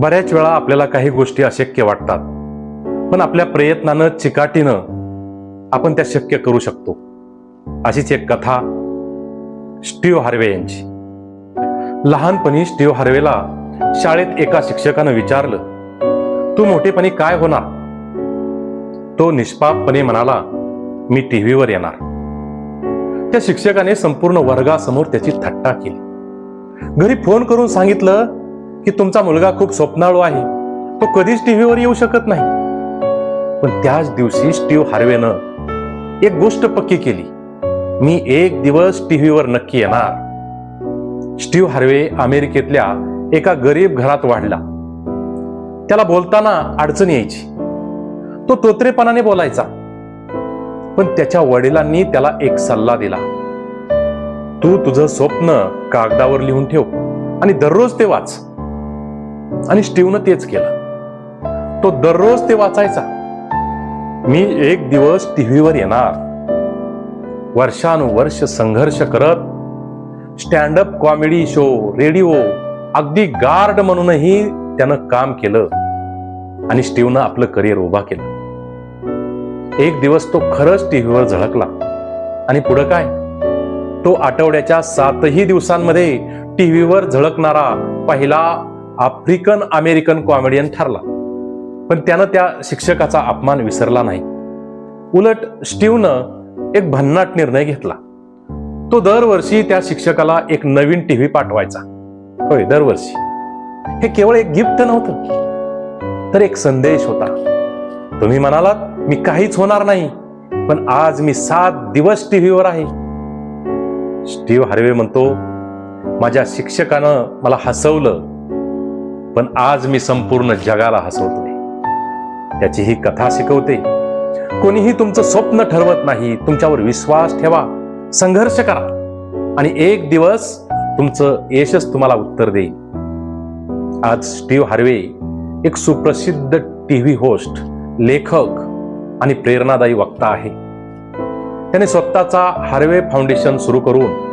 बऱ्याच वेळा आपल्याला काही गोष्टी अशक्य वाटतात. पण आपल्या प्रयत्नानं चिकाटीनं आपण त्या शक्य करू शकतो. अशीच एक कथा स्टीव हार्वे यांची. लहानपणी स्टीव हार्वेला शाळेत एका शिक्षकानं विचारलं तू मोठेपणी काय होणार? तो निष्पापपणे म्हणाला मी टीव्हीवर येणार. त्या शिक्षकाने संपूर्ण वर्गासमोर त्याची थट्टा केली. घरी फोन करून सांगितलं की तुमचा मुलगा खूप स्वप्नाळू आहे. तो कधीच टीव्हीवर येऊ शकत नाही. पण त्याच दिवशी स्टीव्ह हार्वेनं एक गोष्ट पक्की केली. मी एक दिवस टीव्हीवर नक्की येणार. स्टीव्ह हार्वे अमेरिकेतल्या एका गरीब घरात वाढला. त्याला बोलताना अडचण यायची. तो तोत्रेपणाने बोलायचा. पण त्याच्या वडिलांनी त्याला एक सल्ला दिला. तू तुझं स्वप्न कागदावर लिहून ठेव आणि दररोज ते वाच. आणि स्टीव्हनं तेच केलं. तो दररोज ते वाचायचा. मी एक दिवस टीव्हीवर येणार. वर्षानुवर्ष संघर्ष करत stand up comedy show radio अगदी गार्ड म्हणूनही त्यानं काम केलं आणि स्टीव्हनं आपलं करिअर उभा केलं. एक दिवस तो खरंच टीव्हीवर झळकला. आणि पुढं काय? तो आठवड्याच्या सातही दिवसांमध्ये टीव्हीवर झळकणारा पहिला आफ्रिकन अमेरिकन कॉमेडियन ठरला. पण त्यानं त्या शिक्षकाचा अपमान विसरला नाही. उलट स्टीव्हनं एक भन्नाट निर्णय घेतला. तो दरवर्षी त्या शिक्षकाला एक नवीन टीव्ही पाठवायचा. होय दरवर्षी. हे केवळ एक गिफ्ट नव्हतं. तर एक संदेश होता. तुम्ही म्हणालात मी काहीच होणार नाही पण आज मी सात दिवस टीव्हीवर आहे. स्टीव्ह हार्वे म्हणतो माझ्या शिक्षकानं मला हसवलं पण आज मी संपूर्ण जगाला हसवतोय. त्याची ही कथा शिकवते. कोणीही तुमचं स्वप्न ठरवत नाही तुमच्यावर विश्वास ठेवा संघर्ष करा आणि एक दिवस तुमचं यशच तुम्हाला उत्तर देईल. आज स्टीव्ह हार्वे एक सुप्रसिद्ध टीव्ही होस्ट लेखक आणि प्रेरणादायी वक्ता आहे. त्याने स्वतःचा हार्वे फाउंडेशन सुरू करून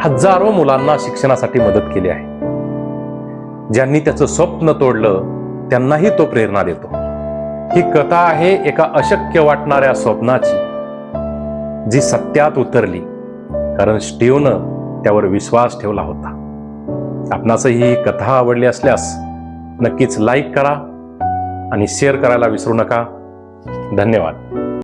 हजारो मुलांना शिक्षणासाठी मदत केली आहे. ज्यांनी त्याचं स्वप्न तोडलं त्यांनाही तो प्रेरणा देतो. ही कथा आहे एका अशक्य वाटणाऱ्या स्वप्नाची जी सत्यात उतरली कारण स्टीव्हनं त्यावर विश्वास ठेवला होता. आपणासही ही कथा आवडली असल्यास नक्कीच लाईक करा आणि शेअर करायला विसरू नका. धन्यवाद.